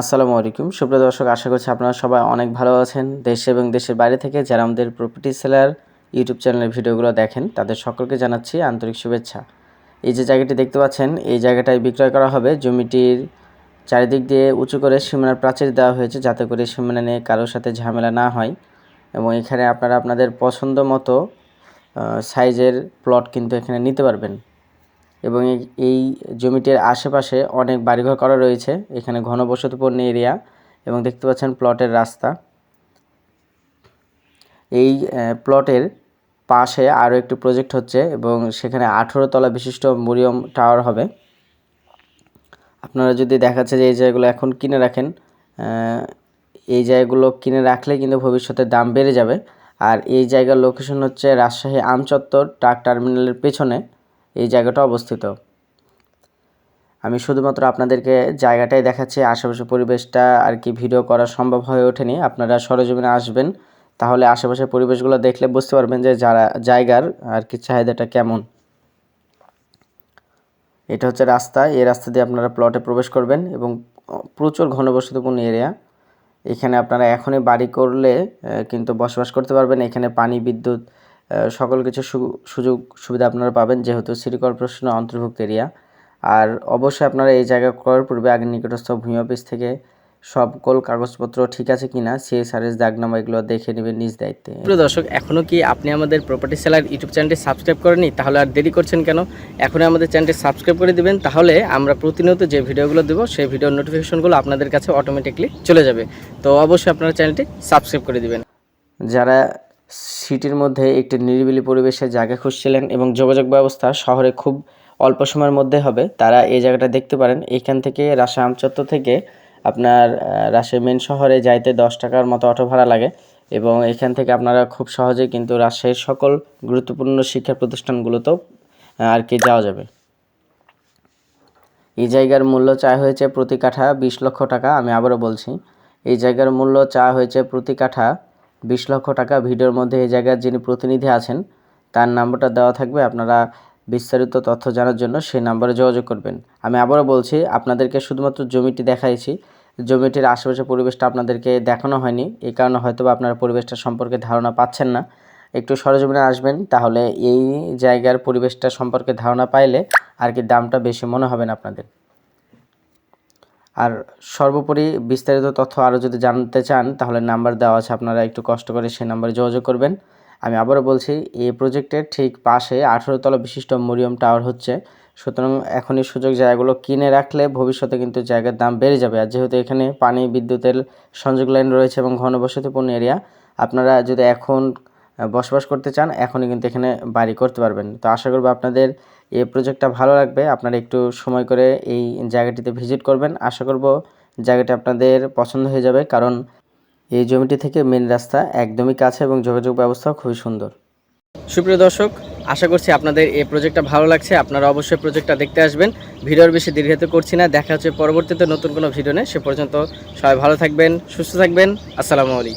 আসসালামু আলাইকুম। সুপ্রিয় দর্শক, আশা করছি আপনারা সবাই অনেক ভালো আছেন। দেশে এবং দেশের বাইরে থেকে যারা আমাদের প্রপার্টি সেলার ইউটিউব চ্যানেলের ভিডিওগুলো দেখেন, তাদের সকলকে জানাচ্ছি আন্তরিক শুভেচ্ছা। এই যে জায়গাটি দেখতে পাচ্ছেন, এই জায়গাটায় বিক্রয় করা হবে জমিটির চারিদিক দিয়ে উঁচু করে সীমানার প্রাচীর দেওয়া হয়েছে, যাতে করে সীমানা নিয়ে কারোর সাথে ঝামেলা না হয়। এবং এখানে আপনারা আপনাদের পছন্দ মতো সাইজের প্লট কিন্তু এখানে নিতে পারবেন। এবং এই- এই জমিটির আশেপাশে অনেক বাড়িঘর করা রয়েছে। এখানে ঘনবসতিপূর্ণ এরিয়া এবং দেখতে পাচ্ছেন প্লটের রাস্তা। এই প্লটের পাশে আরও একটি প্রজেক্ট হচ্ছে এবং সেখানে আঠেরো তলা বিশিষ্ট মরিয়ম টাওয়ার হবে। আপনারা যদি দেখাচ্ছে যে এই জায়গাগুলো এখন কিনে রাখেন এই জায়গাগুলো কিনে রাখলে কিন্তু ভবিষ্যতে দাম বেড়ে যাবে। আর এই জায়গার লোকেশন হচ্ছে রাজশাহী আমচত্বর, ট্রাক টার্মিনালের পেছনে। এই জায়গাটা অবস্থিত। আমি শুধুমাত্র আপনাদেরকে জায়গাটাই দেখাচ্ছি, আশেপাশে পরিবেশটা আর কি ভিডিও করা সম্ভব হয়ে ওঠেনি। আপনারা সরজমিনে আসবেন, তাহলে আশেপাশের পরিবেশগুলো দেখলে বুঝতে পারবেন যে যারা, জায়গার আর কি চাহিদাটা কেমন। এটা হচ্ছে রাস্তা, এই রাস্তা দিয়ে আপনারা প্লটে প্রবেশ করবেন এবং প্রচুর ঘনবসতিপূর্ণ এরিয়া এখানে আপনারা এখনই বাড়ি করলে কিন্তু বসবাস করতে পারবেন। এখানে পানি, বিদ্যুৎ সকল কিছু সু- সুযোগ সুবিধা আপনারা পাবেন যেহেতু সিটি কর্পোরেশনের অন্তর্ভুক্ত এরিয়া। আর অবশ্যই আপনারা এই জায়গা করার পূর্বে আগে নিকটস্থ ভূমি অফিস থেকে সকল কাগজপত্র ঠিক আছে কি কিনা সিএসআরএস দাগনামা এগুলো দেখে নেবেন নিজ দায়িত্বে। প্রিয় দর্শক এখনও কি আপনি আমাদের প্রপার্টি সেলার ইউটিউব চ্যানেলটি সাবস্ক্রাইব করেনি তাহলে আর দেরি করছেন কেন? এখনই আমাদের চ্যানেলটি সাবস্ক্রাইব করে দিবেন তাহলে আমরা প্রতিনিয়ত যে ভিডিওগুলো দেবো সেই ভিডিওর নোটিফিকেশনগুলো আপনাদের কাছে অটোমেটিকলি চলে যাবে। তো অবশ্যই আপনারা চ্যানেলটি সাবস্ক্রাইব করে দিবেন। যারা সিটির মধ্যে একটি নিরিবিলি পরিবেশে জায়গা খুঁজছিলেন এবং যোগাযোগ ব্যবস্থা শহরে খুব অল্প সময়ের মধ্যে হবে। তারা এই জায়গাটা দেখতে পারেন। এখান থেকে রাজশাহী আমচত্বর থেকে আপনার রাজশাহী মেন শহরে যাইতে দশ টাকার মতো অটো ভাড়া লাগে এবং এখান থেকে আপনারা খুব সহজেই কিন্তু রাজশাহীর সকল গুরুত্বপূর্ণ শিক্ষা প্রতিষ্ঠানগুলোতেও আর কি যাওয়া যাবে। এই জায়গার মূল্য চা হয়েছে প্রতি কাঠা বিশ লক্ষ টাকা। আমি আবারও বলছি, এই জায়গার মূল্য চা হয়েছে প্রতি কাঠা বিশ লক্ষ টাকা ভিডিওর মধ্যে এই জায়গার যিনি প্রতিনিধি আছেন, তার নাম্বারটা দেওয়া থাকবে। আপনারা বিস্তারিত তথ্য জানার জন্য সেই নাম্বারে যোগাযোগ করবেন। আমি আবারও বলছি, আপনাদেরকে শুধুমাত্র জমিটি দেখাইছি। জমিটির আশেপাশে পরিবেশটা আপনাদেরকে দেখানো হয়নি। এই কারণে হয়তো আপনারা পরিবেশটা সম্পর্কে ধারণা পাচ্ছেন না। একটু সরজমিনে আসবেন, তাহলে এই জায়গার পরিবেশটা সম্পর্কে ধারণা পাইলে আর কি দামটা বেশি মনে হবে না আপনাদের। আর সর্বোপরি বিস্তারিত তথ্য আরও যদি জানতে চান, তাহলে নাম্বার দেওয়া আছে, আপনারা একটু কষ্ট করে সেই নাম্বারে যোগাযোগ করবেন। আমি আবারও বলছি, এই প্রজেক্টের ঠিক পাশে আঠেরো তলা বিশিষ্ট মরিয়ম টাওয়ার হচ্ছে। সুতরাং এখনই সুযোগ জায়গাগুলো কিনে রাখলে ভবিষ্যতে কিন্তু জায়গার দাম বেড়ে যাবে। আর যেহেতু এখানে পানি, বিদ্যুতের সংযোগ লাইন রয়েছে এবং ঘনবসতিপূর্ণ এরিয়া, আপনারা যদি এখন বসবাস করতে চান, এখনই কিন্তু এখানে বাড়ি করতে পারবেন। তো আশা করব আপনাদের এই প্রজেক্টটা ভালো লাগবে। আপনারা একটু সময় করে এই জায়গাটিতে ভিজিট করবেন। আশা করব জায়গাটি আপনাদের পছন্দ হয়ে যাবে, কারণ এই জমিটি থেকে মেন রাস্তা একদমই কাছে এবং যোগাযোগ ব্যবস্থাও খুবই সুন্দর। সুপ্রিয় দর্শক, আশা করছি আপনাদের এই প্রজেক্টটা ভালো লাগছে। আপনারা অবশ্যই প্রজেক্টটা দেখতে আসবেন। ভিডিওর বেশি দীর্ঘায়িত করছি না। দেখা হচ্ছে পরবর্তীতে নতুন কোনো ভিডিও নেই সে পর্যন্ত সবাই ভালো থাকবেন, সুস্থ থাকবেন। আসসালামু আলাইকুম।